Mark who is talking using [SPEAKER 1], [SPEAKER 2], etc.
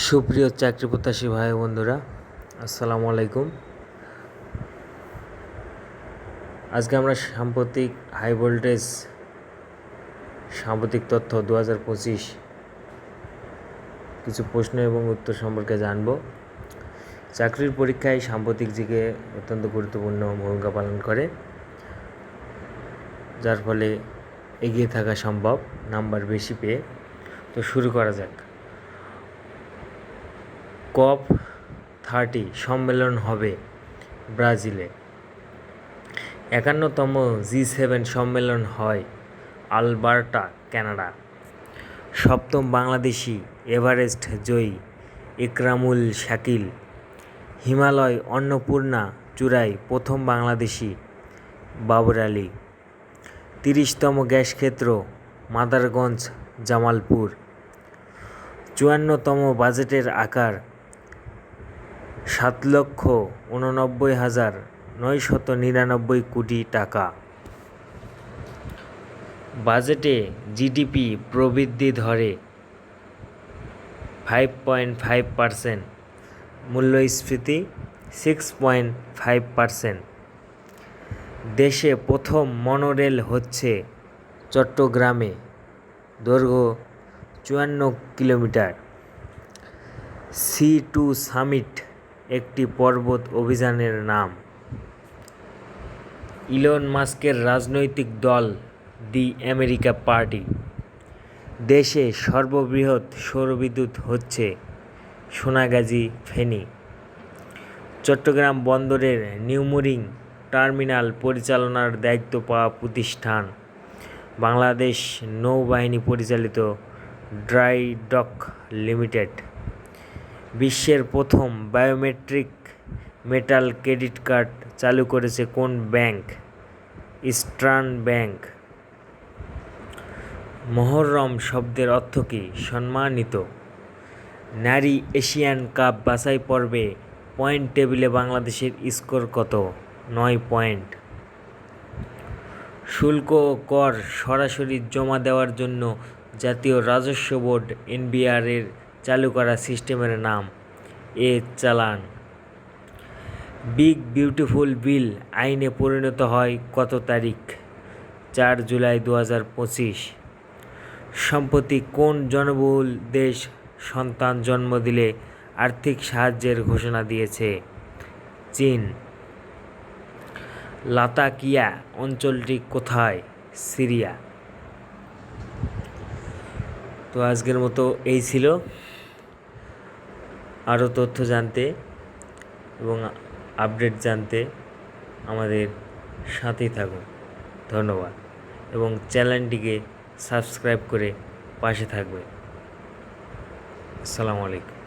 [SPEAKER 1] সুপ্রিয় চাকরি প্রত্যাশী ভাই বন্ধুরা, আসসালামু আলাইকুম। আজকে আমরা সাম্প্রতিক হাই ভোল্টেজ সাম্প্রতিক তথ্য দু হাজার পঁচিশ কিছু প্রশ্ন এবং উত্তর সম্পর্কে জানব। চাকরির পরীক্ষায় সাম্প্রতিক দিকে অত্যন্ত গুরুত্বপূর্ণ ভূমিকা পালন করে, যার ফলে এগিয়ে থাকা সম্ভব, নাম্বার বেশি পেয়ে। তো শুরু করা যাক। কপ থার্টি সম্মেলন হবে ব্রাজিলে। একান্নতম জি সেভেন সম্মেলন হয় আলবার্টা, কানাডা। সপ্তম বাংলাদেশি এভারেস্ট জয়ী ইকরামুল শাকিল। হিমালয় অন্নপূর্ণা চূড়ায় প্রথম বাংলাদেশি বাবর আলী। তিরিশতম গ্যাস ক্ষেত্র মাদারগঞ্জ, জামালপুর। চুয়ান্নতম বাজেটের আকার সাত লক্ষ উননব্বই হাজার নয়শত নিরানব্বই কোটি টাকা। বাজেটে জিডিপি প্রবৃদ্ধি ধরে ফাইভ পয়েন্ট ফাইভ পারসেন্ট, মূল্যস্ফীতি সিক্স পয়েন্ট ফাইভ পারসেন্ট। দেশে প্রথম মনোরেল হচ্ছে চট্টগ্রামে, দৈর্ঘ্য চুয়ান্ন কিলোমিটার। সি টু সামিট একটি পর্বত অভিযানের নাম। ইলন মাস্কের রাজনৈতিক দল, দি আমেরিকা পার্টি। দেশে সর্ববৃহৎ সৌরবিদ্যুৎ হচ্ছে সোনাগাজী ফেনী। চট্টগ্রাম বন্দরের নিউমোরিং টার্মিনাল পরিচালনার দায়িত্ব পাওয়া প্রতিষ্ঠান। বাংলাদেশ নৌবাহিনী পরিচালিত ড্রাই ডক লিমিটেড। বিশ্বের প্রথম বায়োমেট্রিক মেটাল ক্রেডিট কার্ড চালু করেছে কোন ব্যাংক? Eastern bank. মহরম শব্দের অর্থ কী? সম্মানিত। নারী এশিয়ান কাপ বাছাই পর্বে পয়েন্ট টেবিলে বাংলাদেশের স্কোর কত? নয় পয়েন্ট। শুল্ক ও কর সরাসরি জমা দেওয়ার জন্য জাতীয় রাজস্ব বোর্ড এনবিআর এর চালু করা সিস্টেমের নাম, এ চালান। বিগ বিউটিফুল বিল আইনে পরিণত হয় কত তারিখ? চার জুলাই দু হাজার পঁচিশ। সম্প্রতি কোন জনবহুল দেশ সন্তান জন্ম দিলে আর্থিক সাহায্যের ঘোষণা দিয়েছে? চীন। লাতাকিয়া অঞ্চলটি কোথায়? সিরিয়া। তো আজকের মতো এই ছিল। আরও তথ্য জানতে এবং আপডেট জানতে আমাদের সাথেই থাকুন। ধন্যবাদ। এবং চ্যানেলটিকে সাবস্ক্রাইব করে পাশে থাকবে আসসালামু আলাইকুম।